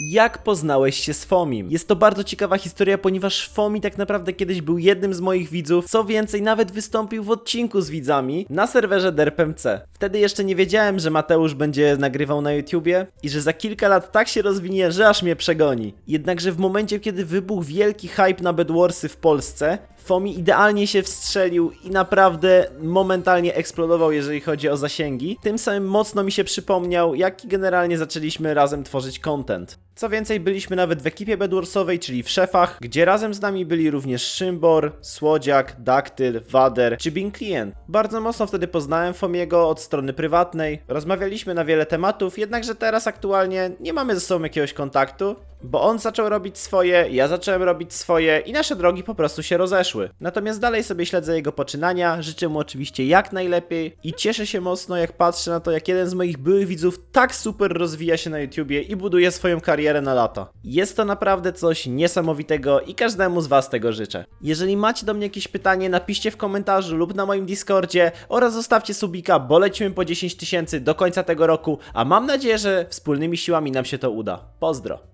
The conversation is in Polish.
jak poznałeś się z Fomim. Jest to bardzo ciekawa historia, ponieważ Fomi tak naprawdę kiedyś był jednym z moich widzów, co więcej, nawet wystąpił w odcinku z widzami na serwerze DerpMC. Wtedy jeszcze nie wiedziałem, że Mateusz będzie nagrywał na YouTubie i że za kilka lat tak się rozwinie, że aż mnie przegoni. Jednakże w momencie, kiedy wybuchł wielki hype na Bedwarsy w Polsce, Fomi idealnie się wstrzelił i naprawdę momentalnie eksplodował, jeżeli chodzi o zasięgi. Tym samym mocno mi się przypomniał, jak generalnie zaczęliśmy razem tworzyć content. Co więcej, byliśmy nawet w ekipie Bedwarsowej, czyli w szefach, gdzie razem z nami byli również Szymbor, Słodziak, Daktyl, Wader czy Bing Client. Bardzo mocno wtedy poznałem Fomiego od strony prywatnej, rozmawialiśmy na wiele tematów, jednakże teraz aktualnie nie mamy ze sobą jakiegoś kontaktu, bo on zaczął robić swoje, ja zacząłem robić swoje i nasze drogi po prostu się rozeszły. Natomiast dalej sobie śledzę jego poczynania, życzę mu oczywiście jak najlepiej i cieszę się mocno jak patrzę na to, jak jeden z moich byłych widzów tak super rozwija się na YouTubie i buduje swoją karierę na lata. Jest to naprawdę coś niesamowitego i każdemu z was tego życzę. Jeżeli macie do mnie jakieś pytanie, napiszcie w komentarzu lub na moim Discordzie oraz zostawcie subika, bo lecimy po 10 tysięcy do końca tego roku, a mam nadzieję, że wspólnymi siłami nam się to uda. Pozdro!